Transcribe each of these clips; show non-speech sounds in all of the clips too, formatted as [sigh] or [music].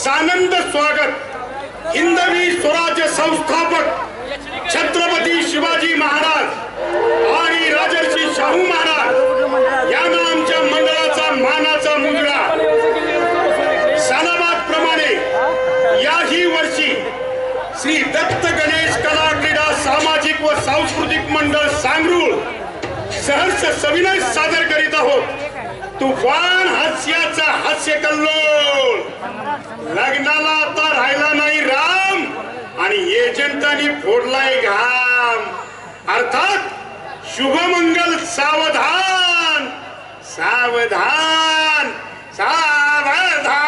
सानंद स्वागत। हिंदवी स्वराज्य संस्थापक छत्रपती शिवाजी महाराज आणि राजर्षी शाहू महाराज यांना आमच्या मंडळाचा मानाचा मुजरा. सालाबाद प्रमाणे याही वर्षी श्री दत्त गणेश कला क्रीडा सामाजिक व सांस्कृतिक मंडळ सांगरूळ सहर्ष सविनय सादर करीत आहोत. तुफान हास्याचा हास्य कल्लोळ. लग्नाला आता राहिला नाही राम आणि एजंटांनी फोडलाय घाम. अर्थात शुभमंगल सावधान सावधान सावधान.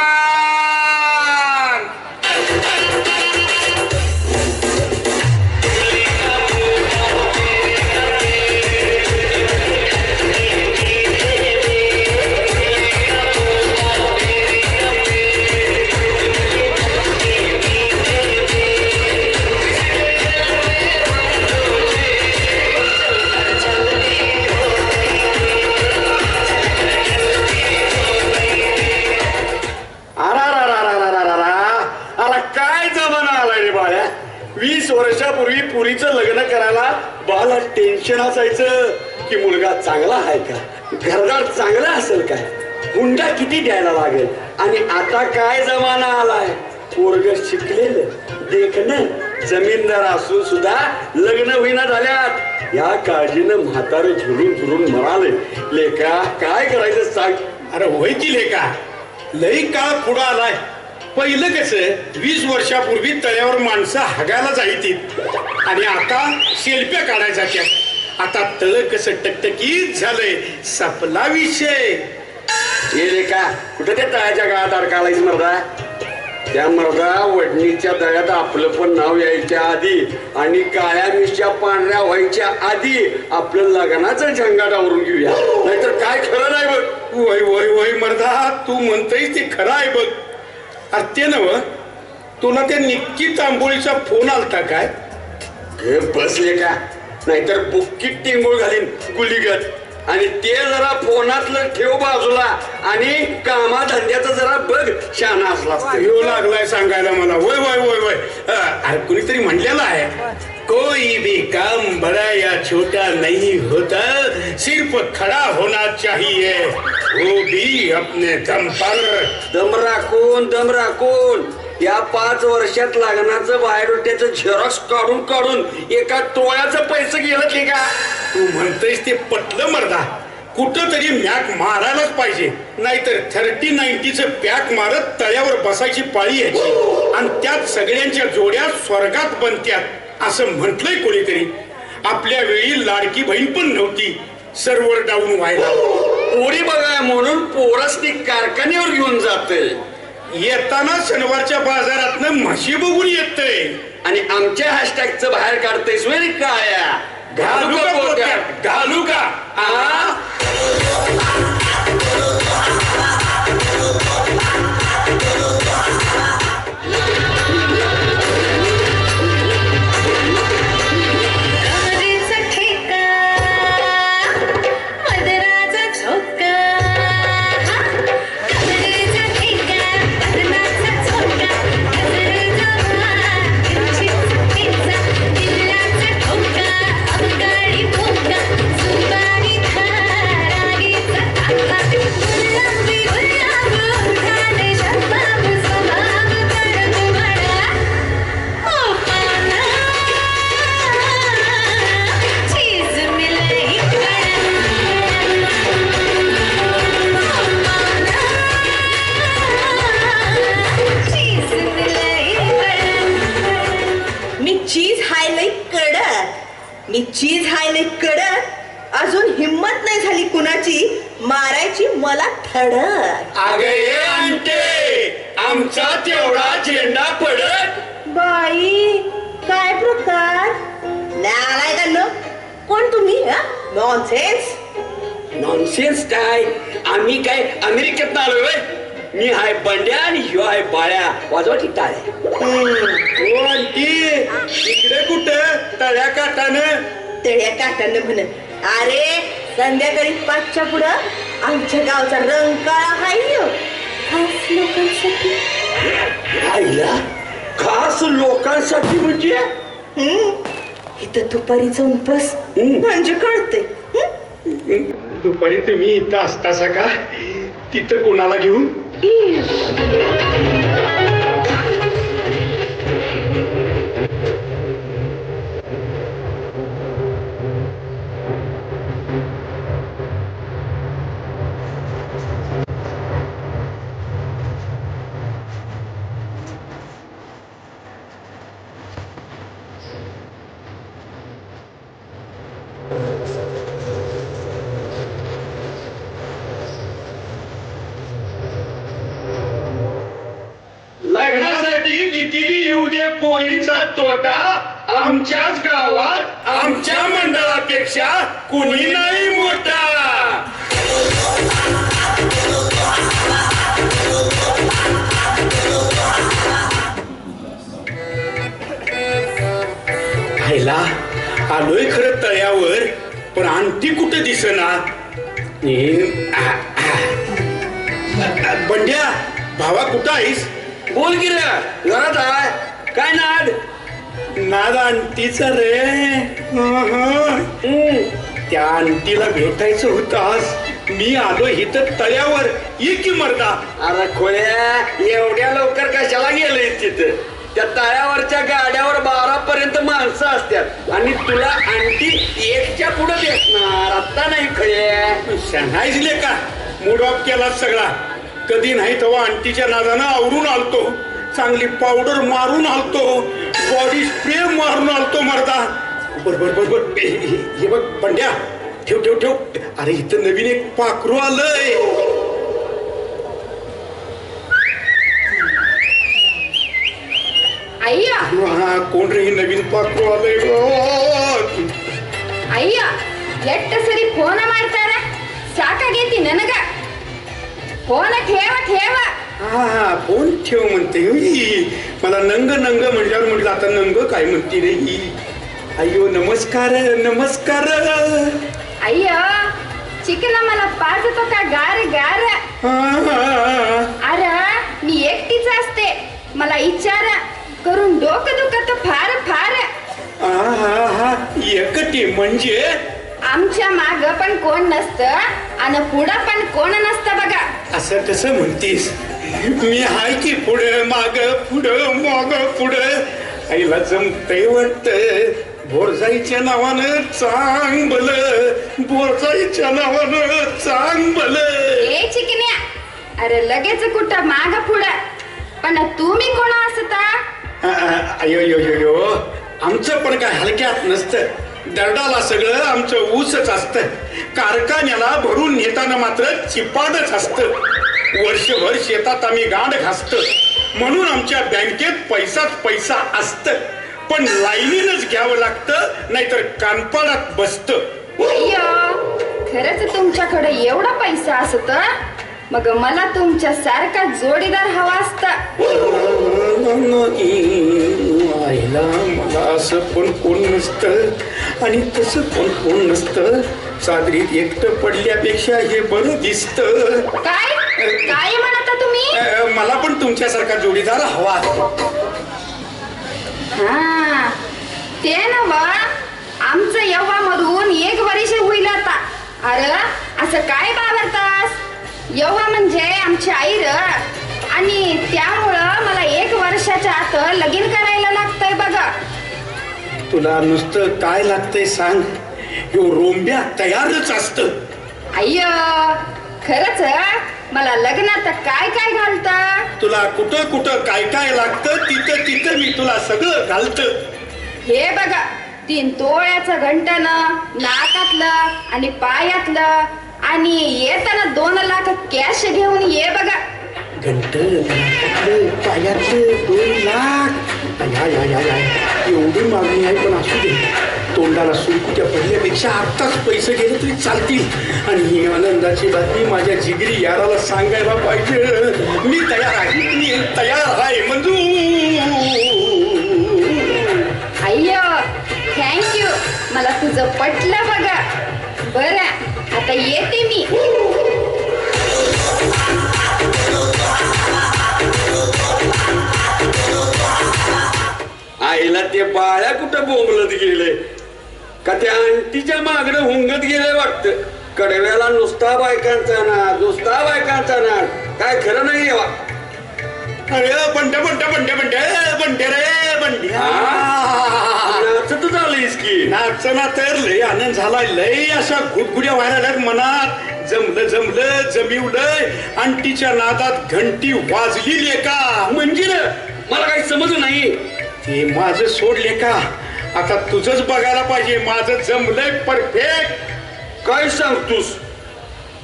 आहे का? घरदार चांगला असेल काय? हुंडा किती द्यायला लागेल? आणि आता काय जमाना आलाय? पोरग शिकलेलं देखणं जमीनदार असून सुद्धा लग्न होईना झाल्यात. या काळजीनं म्हातारे झुलून झुलून म्हणाले लेका काय करायचं सांग. अरे होय की लेका? लई काळ पुढं आलाय. पहिलं कसं वीस वर्षापूर्वी तळ्यावर माणसं हगायला जायची. आणि आता शेल्प्या काढायच्या आता तळ कसं टकटकीत झालंय सपला विषय. ये रे का? कुठं त्या तळ्याच्या गाळात अडकालायच मर्दा? त्या मर्दा वडणीच्या दळ्यात आपलं पण नाव यायच्या आधी आणि काळ्या मिरच्या पांढऱ्या व्हायच्या आधी आपलं लग्नाचं झंगाट आवरून घेऊया. नाहीतर काय खरं नाही बघ. वय वय वय मर्दा तू म्हणतोयस ते खरं आहे बघ. अरे ते नव तुला त्या निक्की तांबोळीचा फोन आलता काय? हे बसले का? नाहीतर बुक्कीत टिंगूळ घालीन गुलीगत आणि ते जरा फोनातलं ठेव बाजूला आणि कामा धंद्याचं जरा बघ शाना असला. ह्यो लागलाय सांगायला मला. वय वय वय वय. अरे कुणीतरी म्हणलेलं आहे. कोई भी काम बड़ा या छोटा नहीं होता. सिर्फ खड़ा होना चाहिए. वो भी अपने दम पर। दम राखून दम राखून. या पाच वर्षात लग्नाचं बायोडोट्याचं झेरॉक्स काढून काढून एका टोळ्याचं पैसे गेलं की का? तू म्हणतेस ते पटलं मर्दा. कुठं तरी मॅक मारायलाच पाहिजे. नाहीतर थर्टी नाईन्टीचं पॅक मारत तळ्यावर बसायची पाळी यायची. आणि त्यात सगळ्यांच्या जोड्या स्वर्गात बनत्यात असं म्हटलंय कोणीतरी. आपल्या वेळी लाडकी बहीण पण नव्हती सर्व्हर डाऊन व्हायला. पोरी बघा म्हणून पोरसनी कारखान्यावर घेऊन जाते येताना शनिवारच्या बाजारातनं म्हशी बघून येतंय आणि आमच्या हॅशटॅगचं बाहेर काढतेस वेळ काया घालू का? घालू का आ? नॉनसेन्स काय आम्ही काय अमेरिकेत आलोय? मी हाय बंड्या आणि ह्यो आहे बाळ्या. वाजवा ती टाळ्या हो इकडे कुठं? तळ्या काटानं तळ्या काटानं म्हण. अरे संध्याकाळी पाचच्या पुढं आमच्या गावचा रंग काळा हाय ह्यो. खास लोकांसाठी. आईला खास लोकांसाठी म्हणजे? हम्म. इथं दुपारी जाऊन बस. हम्म. म्हणजे कळते दुपारी तुम्ही इथं असतासा का तिथं कोणाला घेऊन? पोळीचा तोटा आमच्याच गावात आमच्या मंडळापेक्षा कुणी नाही मोठा. खायला आलोय खरं तळ्यावर पण आणखी कुठं दिसना. बंड्या भावा कुठं आहेस? बोल की रे घरात आहे. काय नाद? नाद आणतीचा रे. हं. त्या आणतीला भेटायचं होतं आज. मी आलो इथं तळ्यावर. ये की मर्दा. अरे खोया एवढ्या लवकर कशाला गेले तिथं? त्या तळ्यावरच्या गाड्यावर बारा पर्यंत माणसं असतात आणि तुला आणखी एकच्या पुढे भेटणार. आता नाही खळे शहायजले का? मूड ऑफ केला सगळा. कधी नाही तेव्हा आणतीच्या नादानं आवरून आलतो. चांगली पावडर मारून आलतो बॉडी स्प्रे मारून आलतो मर्दा बर बर बर बर हे हे- हे बघ पंड्या ठेव ठेव ठेव अरे इथं नवीन एक पाखरू आलंय ಅಯ್ಯ हा, कोण रे हे नवीन पाखरू आलंय गं? ಅಯ್ಯ ಎಟ್ಟ ಸರಿ ಫೋನ ಮಾಡ್ತಾರ ಸಾಕಾಗೈತಿ ನನಗ ಫೋನ ठेवा ठेवा हा फोन ठेव म्हणते. मला नंग नंग म्हणल्यावर म्हटलं आता नंग काय म्हणते रे ही? अय्यो नमस्कार नमस्कार. अय्यो चिकन मला पाजतो का? गार गार. हा, हा, अरे मी एकटीच असते. मला इचार करून डोकं दुखत फार फार. हा, हा, हा. एकटी म्हणजे? आमच्या माग पण कोण नसतं आणि पुढं पण कोण नसतं बघा. असं कसं म्हणतीस. मी हाय की पुढे माग पुढं माग पुढं. आईला जमतय वाटत बोरजाईच्या नावानं चांग भल बोरजाईच्या नावानं चांग भल ए चिकन्या अरे लगेच कुठं माग पुढं. पण तुम्ही कोण असता? अयो यो यो यो आमचं पण काय हलक्यात नसतं. दरडाला सगळं आमचं ऊसच असतं. कारखान्याला भरून नेताना मात्र चिपाडच असतं. वर्षभर शेतात आम्ही गांड घासत. म्हणून आमच्या बँकेत पैसाच पैसा असत. पण लाईनीनच घ्यावं लागतं नाहीतर कानपाडात बसतं. खरंच तुमच्याकडे एवढा पैसा असत मग मला तुमच्या सारखा जोडीदार हवा असता. आईला मला असं पण कोण नसतं आणि तसं पण कोण नसतं? चादरीत एकटं पडल्यापेक्षा हे बरं दिसतं. काय? काय म्हणता तुम्ही? अ, मला पण तुमच्यासारखा जोडीदार हवा हा ते नव आमचं यव्वामधून एक वर्ष होईल आता. अरे असं काय बाबरतास यव्वा म्हणजे आमची आई र. आणि त्यामुळं मला एक वर्षाच्या आत लगीन करायला लागतंय बघा. तुला नुसतं काय लागतंय सांग. ह्यो रोंब्या तयारच असतं. अय्य खरंच मला लग्नात काय काय घालता? तुला कुठं कुठं काय काय लागतं तिथं तिथं मी तुला सगळं घालतं. हे बघा तीन तोळ्याचं घंटन नाकातलं आणि पायातलं आणि येताना दोन लाख कॅश घेऊन ये बघा. घंट पायातलं दोन लाख. या या या या एवढी मागणी आहे पण असू दे. तोंडाला सुरकुत्या पडल्यापेक्षा आत्ताच पैसे गेले तरी चालतील. आणि ही आनंदाची बातमी माझ्या जिगरी याराला सांगायला पाहिजे. मी तयार आहे. मी तयार आहे मंजू. अय्यो थँक्यू मला तुझं पटलं बघा. बरं आता येते मी. ते बाळ्या कुठं बोंबलत गेले? का त्या आंटीच्या मागणं हुंगत गेले वाटत. कडव्याला नुसता बायकांचा ना नुसता बायकांचा ना काय खरं नाही आहे वा. अरे बंड्या बंड्या बंड्या बंड्या बंड्या रे बंड्या. नाचतच आलीस की. नाचना तर लय आनंद झालाय लय अशा गुडगुड्या व्हायला लागल्यात मनात. जमलं जमलं जमिवलं अंटीच्या नादात घंटी वाजली लेका. म्हणजे मला काही समज नाही. ते माझं सोडले का? आता तुझंच बघायला पाहिजे माझं जमलंय परफेक्ट काय सांगतोस?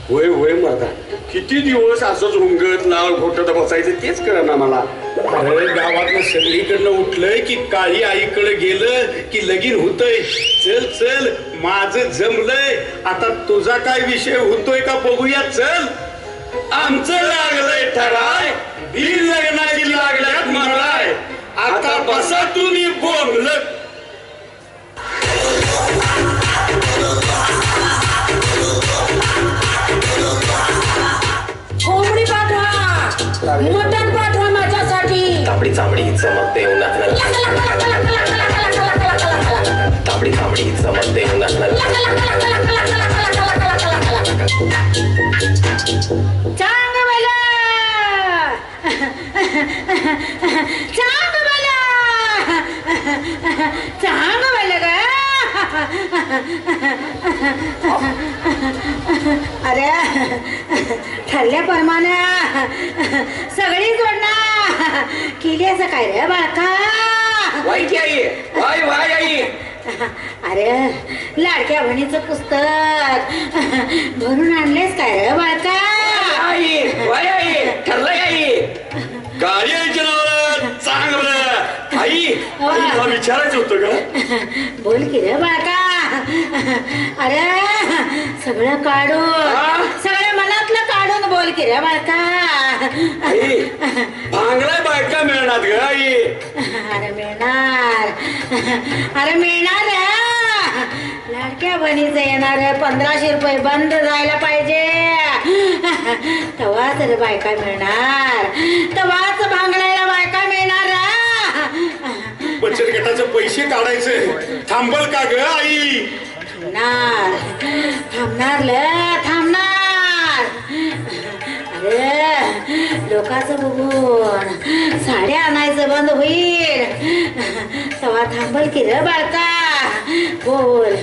होय होय मर्दा. किती दिवस असंच हुंगत लाल घोटत बसायचं तेच करा ना मला. अरे गावातनं सगळीकडनं उठलंय की काळी आईकडे गेलं की लगीन होतय. चल चल माझं जमलंय. आता तुझा काय विषय होतोय का बघूया चल. आमचं लागलंय ठराय. बिल लग्नाची लागल्यात मलाय आता बसा तुम्ही बोंबलत. मटण पाठवा माझ्यासाठी तांबडी तांबडी चमकते उन्हात तांबडी तांबडी चमकते उन्हात चांग मला चांग मला चांग मला अरे ठरल्याप्रमाणे सगळी जोडणा केली असं काय रे बाळका? वाई की आई? वाय वाय आई? अरे लाडक्या बहिणीचं पुस्तक भरून आणलेस काय रे बाळका? आई वाय आई ठरलंय आई? गाडी आईच्या नावाला चांगलं. आई आई, तुला विचारायचं होतं का? बोल की रे बाळका. [laughs] अरे सगळं काढून सगळं मनातलं काढून बोल की रे बाळका. आई भांगलाय बायका मिळणार ग आई. अरे मिळणार. अरे मिळणार रे. लाडक्या बहिणीचं येणार पंधराशे रुपये बंद जायला पाहिजे. तेव्हाच रे बायका मिळणार. बायका मिळणार रे. बचत गटाचे पैसे काढायचे. थांबल का ग आई? थांबणार. थांबणार ल थांबणार. अरे लोकांचं बघून साड्या आणायचं बंद होईल. सवा थांबल की र बाळका. बोल.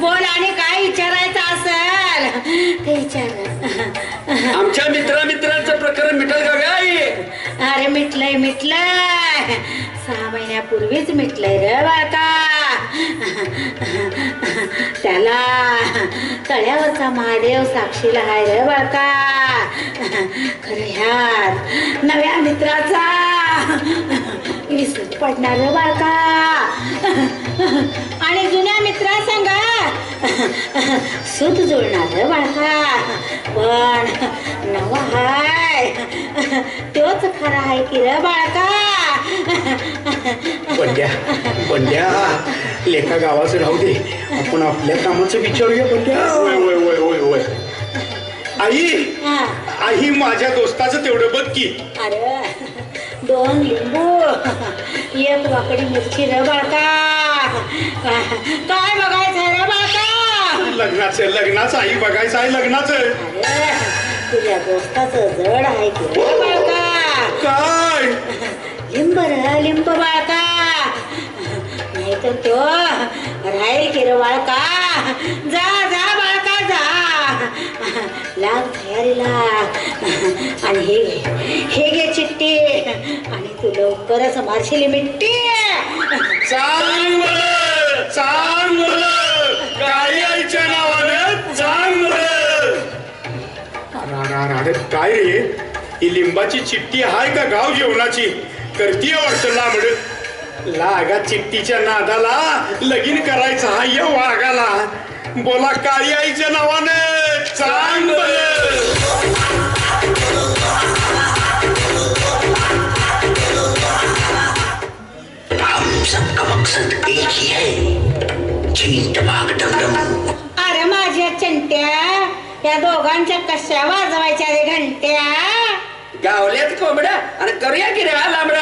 बोल आणि काय विचारायचं असेल ते विचार. आमच्या मित्रा मित्रांचं प्रकरण मिटल का ग अरे मिटलंय मिटलंय. सहा महिन्यापूर्वीच मिटलंय रे बाका त्याला तळ्यावरचा महादेव साक्षीला हाय रे बाका खरं ह्यात नव्या मित्राचा विसर पडणार रे बाळका. आणि जुन्या मित्रा सांगा. सूत जुळणार रे बाळका. पण नवा हाय. तोच खरा आहे की रे बाळका. बंड्या बंड्या लेखा गावाचं राहू दे. आपण आपल्या कामाचं विचारूया बंड्या. होय होय होय होय होय. आई आई माझ्या दोस्ताचं तेवढं बघ की. अरे दोन लिंबू. एक वाकडी मिरची रे बाळका. [laughs] काय बघायचं रे बाळका लग्नाचं लग्नाचं आई बघायचं आहे लग्नाचं [laughs] तुझ्या दोस्ताचं जड आहे की रे बाळका काय? लिंब रे लिंब बाळका नाही तर तो राहील की रे बाळका. जा जा बाळका जा. लाग तयारीला. आणि हे घे हे घे चिठ्ठी. आणि तू लवकरच मारशील मिट्टी. चांगलं चांग काळी आईच्या नावानं चांगलं अरे, काय रे? ही लिंबाची चिठ्ठी हाय का गाव जेवणाची? करतीये वाटतं लांबड. लागा चिठ्ठीच्या नादाला. लगीन करायचं हा या वाघाला. बोला काळी आईच्या नावानं चांगलं अरे माझ्या चिंट्या या दोघांच्या कशा वाजवायच्या रे घंट्या? गावल्यात कोंबड्या. अरे करूया की रे हा लांबडा.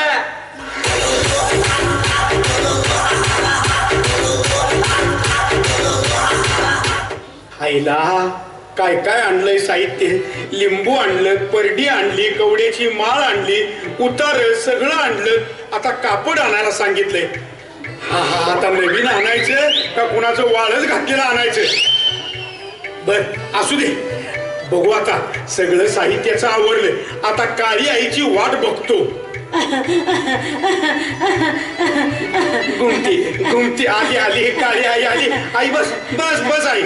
आईला काय काय आणलंय साहित्य? लिंबू आणलं परडी आणली कवड्याची माळ आणली उतार सगळं आणलं. आता कापड आणायला सांगितलंय. आता नवीन आणायचं का कुणाचं वाळच घातलेलं आणायचं? बर असू दे. बघू आता. सगळं साहित्याचं आवडलं आता काळी आईची वाट बघतो. घुमती घुमती आली आली काळी आई आली. आई बस बस बस आई.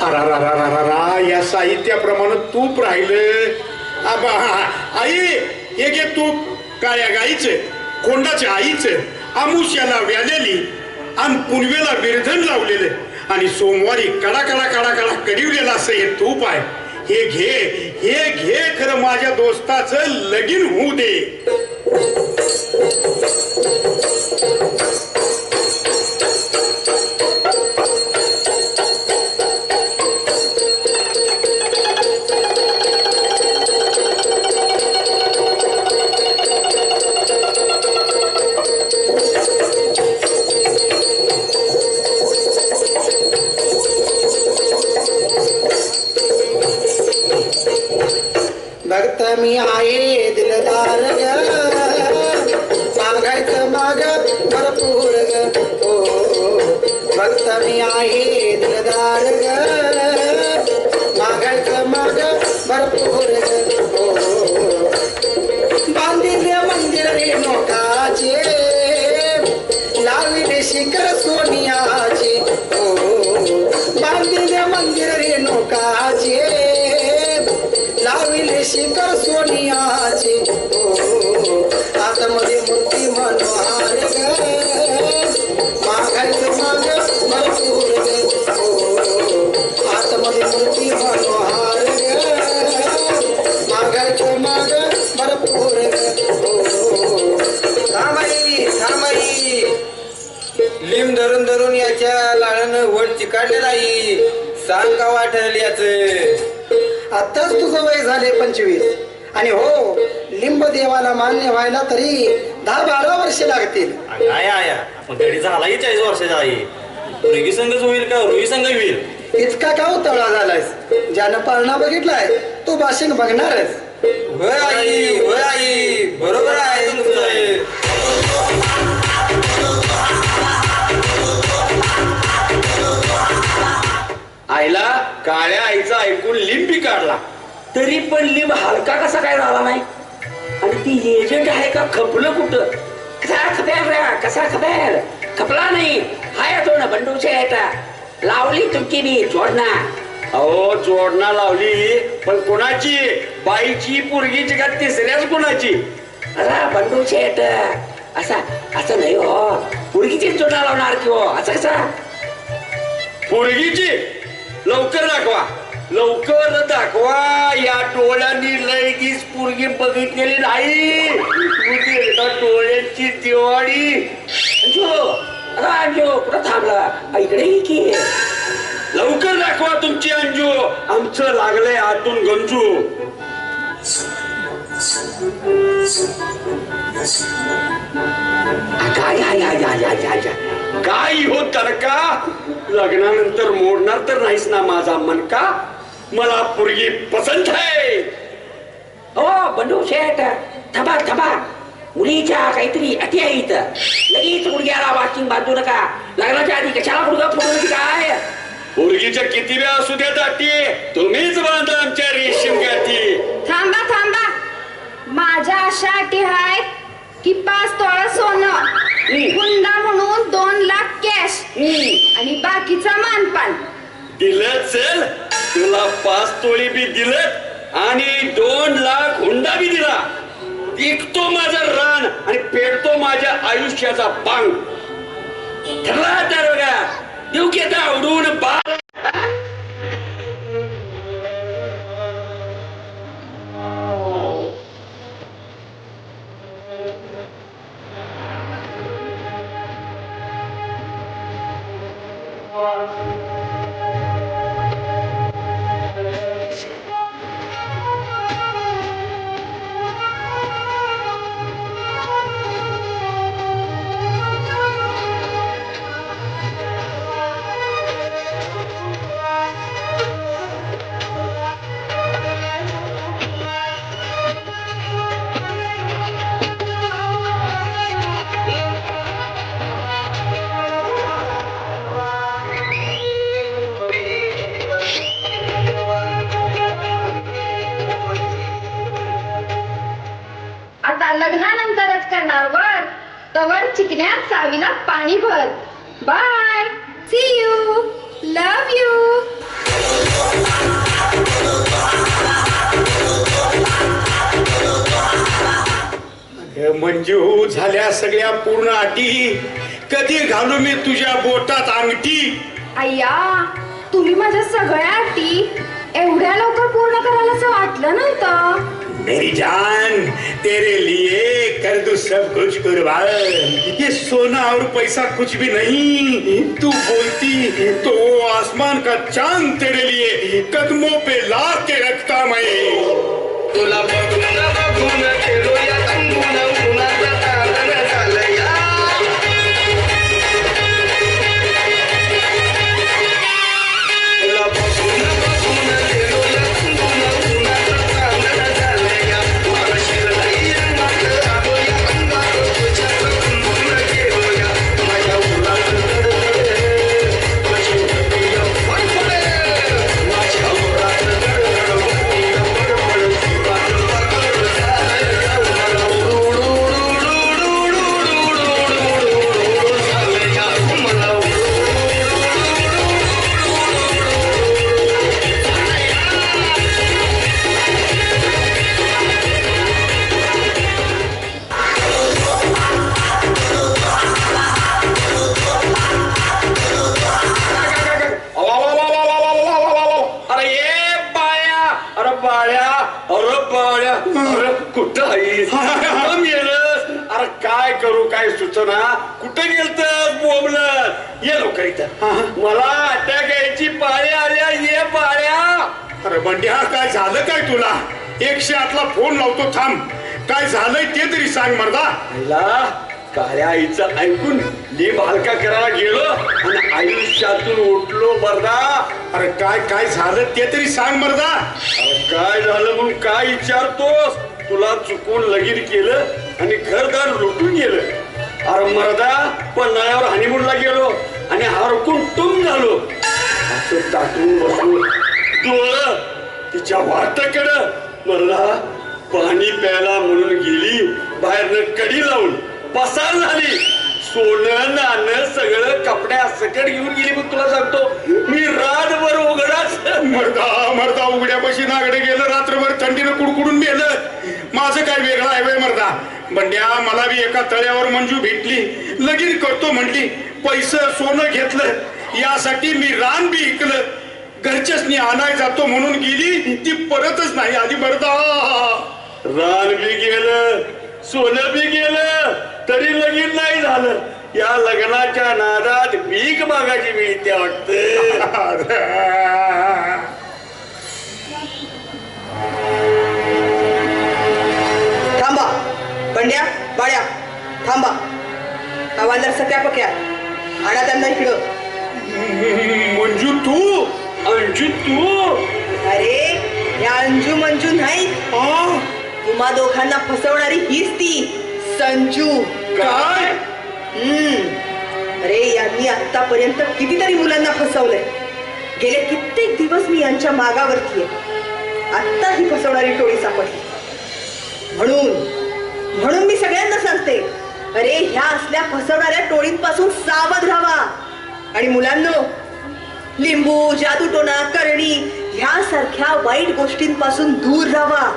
अरारारारारा, या साहित्याप्रमाणे तूप राहिलं. हा, आई हे घे तूप. काळ्या गाईचं कोंडाच्या आईचं आमुष्याला व्यालेली आणि पुनवेला बिरधन लावलेलं आणि सोमवारी कडा कडा कडा कडा कडिवलेला असं हे तूप आहे. हे घे हे घे खरं माझ्या दोस्ताचं लगीन होऊ दे. व्हायला तरी दहा बारा वर्षे लागतील. आया आया. मग गडी झालाही चाळीस वर्षाचा आहे रुगी संघच होईल का? रुई संघ होईल. इतका का उतावळा झालायस? ज्यानं पाळणा बघितलाय तो बाशिंग बघणारच. होय आई होय आई. बरोबर आहे तुमचं. आईला काळ्या आईचा ऐकून लिंबी काढला. तरी पण लिंब हलका कसा काय झाला नाही? ती एजंट आहे का? खपलं कुठं? कसा खपेल रे? कसा खपेल खपला नाही. हाय तो ना बंडूचे येता लावली तुमची मी जोडना अहो जोडणा लावली पण कोणाची? बाईची पोरगीची का तिसऱ्याच कोणाची? अरे बंडूचे येत असा असं नाही हो. पुरगीची जोडा लावणार की हो. असं कसा? पोरगीची? लवकर दाखवा. लवकर दाखवा या डोळ्यांनी लगेच पोरगी बघितलेली नाही. डोळ्यांची दिवाळी. अंजू कुठं थांबला? इकडे ये की. लवकर दाखवा तुमची अंजू. आमचं लागलंय आतून गंजू. काय हो तर का लग्नानंतर मोडणार तर नाहीस ना माझा मन का मला पोरगी पसंत आहे. हो बंडू शेट थांबा थांबा. मुलीच्या काहीतरी अति आहे इथं लगेच मुलग्याला वाचिंग बांधू नका. लग्नाच्या आधी कशाला मुलगा फोडून काय? पोरगीच्या किती वेळा असू द्या दाटी तुम्हीच बांधा आमच्या रेशीम गाठी. थांबा थांबा. माझ्या अशा अटी आहेत की पाच तोळा सोनं हुंडा म्हणून दोन लाख कॅश आणि बाकीचा मानपान. दिलं चल. तुला पाच तोळी बी दिलं आणि दोन लाख हुंडा बी दिला. विकतो माझं रान आणि पेटतो माझ्या आयुष्याचा बांग. ठरला तर बघा देऊ घेता आवडून बाळ. चिकण्यात चावीला पाणी भर bye see you love you Manju झाल्या सगळ्या पूर्ण अटी. कधी घालू मी तुझ्या बोटात अंगठी? अय्या तुम्ही माझ्या सगळ्या अटी. एवढ्या लवकर पूर्ण करायला असं वाटलं नव्हतं. मेरी जान तेरे लिए कर दू सब कुछ कुर्बान. ये सोना और पैसा कुछ भी नहीं। तू बोलती तो वो आसमान का चाँद तेरे लिए कदमों पे ला के रखता मैं। तुला बघून खेळू या तुला. एकशे आठला फोन लावतो थांब. काय झालंय ते तरी सांग मर्दा. काळ्या आईचं ऐकून लिंब हलका करायला गेलो. आणि आयुष्यातून उठलो बरदा अरे काय काय झालं ते तरी सांग मर्दा. अरे काय झालं म्हणून काय विचारतोस? तुला चुकून लगीन केलं आणि घरदार लुटून गेलं. अरे मरदा पन्हाळ्यावर हनीमूनला गेलो आणि हरकून तुम झालो. असं ताटून बसलो डोळं तिच्या वाटाकडं मला पाणी प्यायला म्हणून गेली बाहेरनं कडी लावून. पसार झाली. सोनं नाणं सगळं कपड्या सकट घेऊन गेली मग तुला सांगतो मी रातभर उघडाच. मर्दा मर्दा उघड्यापाशी नागडे गेलं रात्रभर थंडीनं कुडकुडून मेलं. माझं काय वेगळं आहे वय मर्दा. बंड्या मला बी एका तळ्यावर मंजू भेटली. लगीन करतो म्हणली पैसे सोनं घेतलं. यासाठी मी रान बी इकलं. घरच्यासनी आणाय जातो म्हणून गेली ती परतच नाही. आली मर्दा रान बी गेलं सोनं बी गेलं तरी लगीन नाही झालं. या लग्नाच्या नादात भीक मागायची मिळते वाटत. थांबा. पंड्या बाळ्या थांबा. हवालदार सत्या पक्या आणा त्यांना इकडं. मंजू तू अंजू तू? अरे या अंजू मंजू नाही? तुम्हा दोघांना फसवणारी हीच ती. संजू. काय? हम्म. अरे यांनी आतापर्यंत कितीतरी मुलांना फसवलंय. गेले कित्येक दिवस मी यांच्या मागावरती आहे. आत्ता ही फसवणारी टोळी सापडली. म्हणून म्हणून मी सगळ्यांना सांगते अरे ह्या असल्या फसवणाऱ्या टोळींपासून सावध राहा. आणि मुलांनो लिंबू जादूटोना करणी ह्यासारख्या वाईट गोष्टींपासून दूर राहा.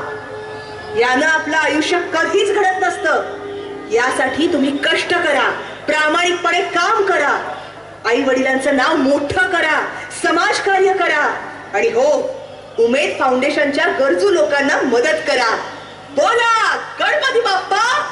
यानं आपलं आयुष्य कधीच घडत नसतं. यासाठी तुम्ही कष्ट करा प्रामाणिकपणे काम करा. आई वडिलांचं नाव मोठं करा समाजकार्य करा. आणि हो उमेद फाउंडेशनच्या गरजू लोकांना मदत करा. बोला गणपती बाप्पा!